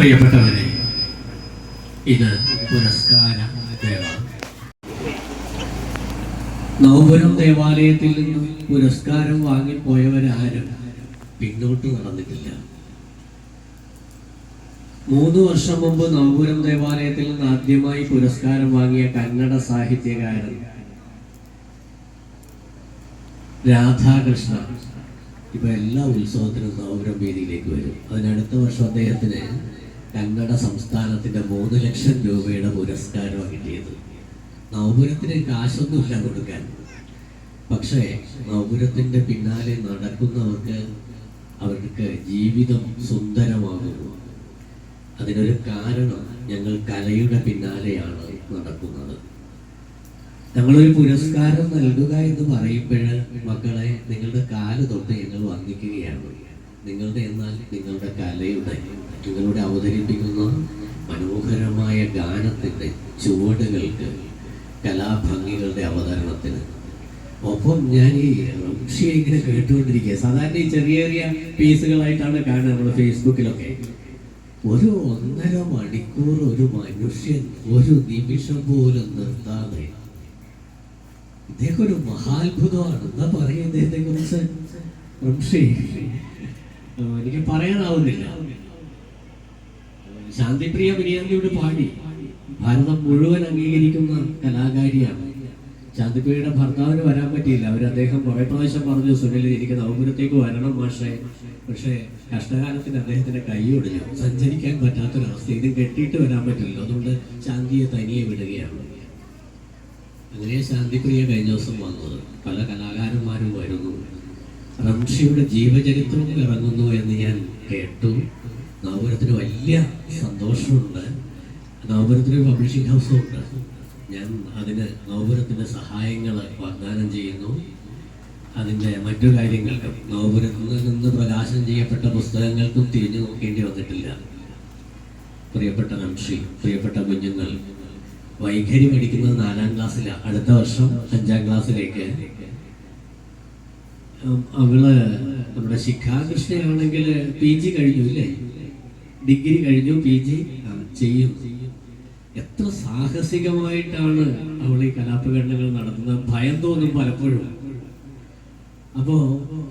പ്രിയപ്പെട്ടവരെ ഇത് പുരസ്കാര ദേവ. നവപുരം ദേവാലയത്തിൽ നിന്ന് പുരസ്കാരം വാങ്ങിപ്പോയവരാരും പിന്നോട്ട് നടന്നിട്ടില്ല. മൂന്ന് വർഷം മുമ്പ് നവപുരം ദേവാലയത്തിൽ നിന്ന് ആദ്യമായി പുരസ്കാരം വാങ്ങിയ കന്നഡ സാഹിത്യകാരൻ രാധാകൃഷ്ണ ഇപ്പൊ എല്ലാ ഉത്സവത്തിനും നവപുരം വേദിയിലേക്ക് വരും. അതിനടുത്ത വർഷം അദ്ദേഹത്തിന് കന്നഡ സംസ്ഥാനത്തിന്റെ മൂന്ന് ലക്ഷം രൂപയുടെ പുരസ്കാരമാണ് കിട്ടിയത്. നവപുരത്തിന് കാശൊന്നുമില്ല കൊടുക്കാൻ. പക്ഷേ നവപുരത്തിന്റെ പിന്നാലെ നടക്കുന്നവർക്ക് അവർക്ക് ജീവിതം സുന്ദരമാകുന്നു. അതിനൊരു കാരണം ഞങ്ങൾ കലയുടെ പിന്നാലെയാണ് നടക്കുന്നത്. ഞങ്ങളൊരു പുരസ്കാരം നൽകുക എന്ന് പറയുമ്പോൾ മക്കളെ നിങ്ങളുടെ കാൽ തൊട്ട് ഞങ്ങൾ വന്ദിക്കുകയാണ്. നിങ്ങളുടെ എന്നാൽ നിങ്ങളുടെ കലയുടെ നിങ്ങളുടെ അവതരിപ്പിക്കുന്ന മനോഹരമായ ഗാനത്തിന്റെ ചുവടുകൾക്ക് കലാഭംഗികളുടെ അവതരണത്തിന്. ഒപ്പം ഞാൻ ഈ റംഷിയെ ഇങ്ങനെ കേട്ടുകൊണ്ടിരിക്കുക. സാധാരണ ഈ ചെറിയ ചെറിയ പീസുകളായിട്ടാണ് കാണുന്നത് നമ്മുടെ ഫേസ്ബുക്കിലൊക്കെ. ഒരു ഒന്നര മണിക്കൂർ ഒരു മനുഷ്യൻ ഒരു നിമിഷം പോലും നിർത്താതെ ഇദ്ദേഹം ഒരു മഹാത്ഭുതമാണ്. എന്താ പറയുന്നത് ഇദ്ദേഹത്തെ കുറിച്ച് എനിക്ക് പറയാനാവുന്നില്ല. ശാന്തിപ്രിയ ബിരിയാണിയോട് പാടി. ഭാരതം മുഴുവൻ അംഗീകരിക്കുന്ന കലാകാരിയാണ്. ശാന്തിപ്രിയയുടെ ഭർത്താവിന് വരാൻ പറ്റിയില്ല. അവർ അദ്ദേഹം കുറെ പ്രാവശ്യം പറഞ്ഞു സുനിൽ എനിക്ക് നവപുരത്തേക്ക് വരണം മാഷെ. പക്ഷേ കഷ്ടകാലത്തിന് അദ്ദേഹത്തിന്റെ ഒടിഞ്ഞു. സഞ്ചരിക്കാൻ പറ്റാത്തൊരവസ്ഥ. ഇതും കെട്ടിയിട്ട് വരാൻ പറ്റില്ല. അതുകൊണ്ട് ശാന്തിയെ തനിയെ വിടുകയാണ്. അങ്ങനെ ശാന്തിപ്രിയ കഴിഞ്ഞ ദിവസം വന്നത്. പല കലാകാരന്മാരും വരുന്നു. റംഷിയുടെ ജീവചരിത്രത്തിൽ ഇറങ്ങുന്നു എന്ന് ഞാൻ കേട്ടു. നവപുരത്തിന് വലിയ സന്തോഷമുണ്ട്. നവപുരത്തിന് പബ്ലിഷിംഗ് ഹൗസും ഉണ്ട്. ഞാൻ അതിന് നവപുരത്തിന്റെ സഹായങ്ങൾ വാഗ്ദാനം ചെയ്യുന്നു. അതിന്റെ മറ്റു കാര്യങ്ങൾക്കും നവപുരത്തിൽ നിന്ന് പ്രകാശനം ചെയ്യപ്പെട്ട പുസ്തകങ്ങൾക്കും തിരിഞ്ഞു നോക്കേണ്ടി വന്നിട്ടില്ല. പ്രിയപ്പെട്ട റംഷി പ്രിയപ്പെട്ട കുഞ്ഞുങ്ങൾ വൈഖരി പഠിക്കുന്നത് നാലാം ക്ലാസ്സിലാണ് അടുത്ത വർഷം അഞ്ചാം ക്ലാസ്സിലേക്ക് അവൾ നമ്മുടെ ശിഖാകൃഷ്ണയാണെങ്കിൽ പി ജി കഴിഞ്ഞു ഇല്ലേ ഡിഗ്രി കഴിഞ്ഞു പി ജി ചെയ്യും. എത്ര സാഹസികമായിട്ടാണ് അവൾ ഈ കലാപ്രകടനങ്ങൾ നടത്തുന്നത്? ഭയം തോന്നും പലപ്പോഴും. അപ്പോ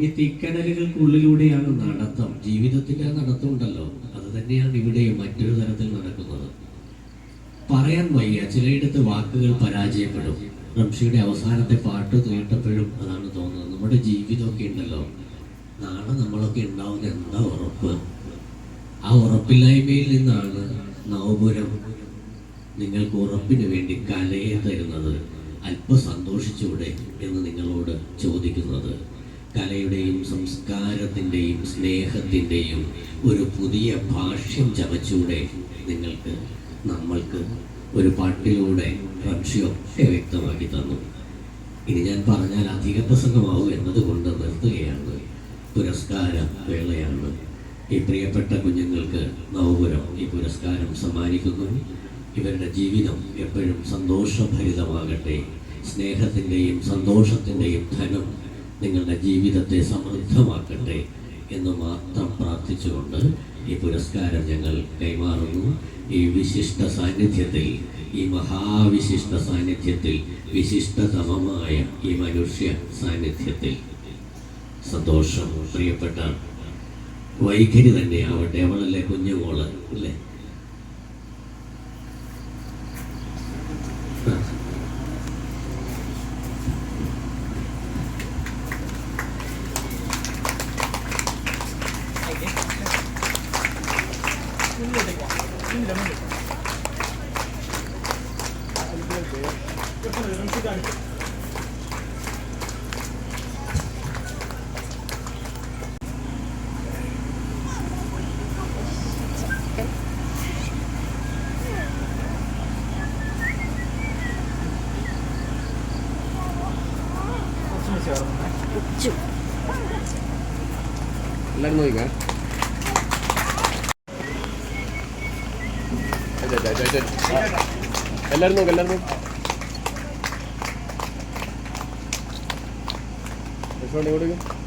ഈ തിക്കടലുകൾക്കുള്ളിലൂടെയാണ് നടത്തം. ജീവിതത്തിന്റെ നടത്തം ഉണ്ടല്ലോ അത് തന്നെയാണ് ഇവിടെ മറ്റൊരു തരത്തിൽ നടക്കുന്നത്. പറയാൻ വയ്യ. ചിലയിടത്ത് വാക്കുകൾ പരാജയപ്പെടും. റംഷിയുടെ അവസാനത്തെ പാട്ട് കേട്ടപ്പോഴും അതാണ് തോന്നുന്നത്. നമ്മുടെ ജീവിതമൊക്കെ ഉണ്ടല്ലോ. നാളെ നമ്മളൊക്കെ ഉണ്ടാവുന്ന എന്താ ഉറപ്പ്? ആ ഉറപ്പില്ലായ്മയിൽ നിന്നാണ് നവപുരം നിങ്ങൾക്ക് ഉറപ്പിന് വേണ്ടി കലയെ തരുന്നത്. അല്പ സന്തോഷിച്ചൂടെ എന്ന് നിങ്ങളോട് ചോദിക്കുന്നത്. കലയുടെയും സംസ്കാരത്തിന്റെയും സ്നേഹത്തിന്റെയും ഒരു പുതിയ ഭാഷ്യം ചവച്ചൂടെ നിങ്ങൾക്ക് നമ്മൾക്ക് ഒരു പാട്ടിലൂടെ റംഷിയൊക്കെ വ്യക്തമാക്കി തന്നു. ഇനി ഞാൻ പറഞ്ഞാൽ അധിക പ്രസംഗമാവും എന്നതുകൊണ്ട് നിർത്തുകയാണ്. പുരസ്കാര വേളയാണ്. ഈ പ്രിയപ്പെട്ട കുഞ്ഞുങ്ങൾക്ക് നവപുരം ഈ പുരസ്കാരം സമ്മാനിക്കുന്നു. ഇവരുടെ ജീവിതം എപ്പോഴും സന്തോഷഭരിതമാകട്ടെ. സ്നേഹത്തിന്റെയും സന്തോഷത്തിന്റെയും ധനം നിങ്ങളുടെ ജീവിതത്തെ സമൃദ്ധമാക്കട്ടെ എന്ന് മാത്രം പ്രാർത്ഥിച്ചുകൊണ്ട് ഈ പുരസ്കാരം ഞങ്ങൾ കൈമാറുന്നു. ഈ വിശിഷ്ട സാന്നിധ്യത്തിൽ ഈ മഹാവിശിഷ്ട സാന്നിധ്യത്തിൽ വിശിഷ്ടതമമായ ഈ മനുഷ്യ സാന്നിധ്യത്തിൽ. സന്തോഷം പ്രിയപ്പെട്ട വൈഖരി തന്നെ ആവട്ടെ അവളല്ലേ കുഞ്ഞുമോൾ അല്ലേ? നോക്കിക്കാ എല്ലാരും നോക്ക് എല്ലാരും നോക്ക് ഇങ്ങോട്ട്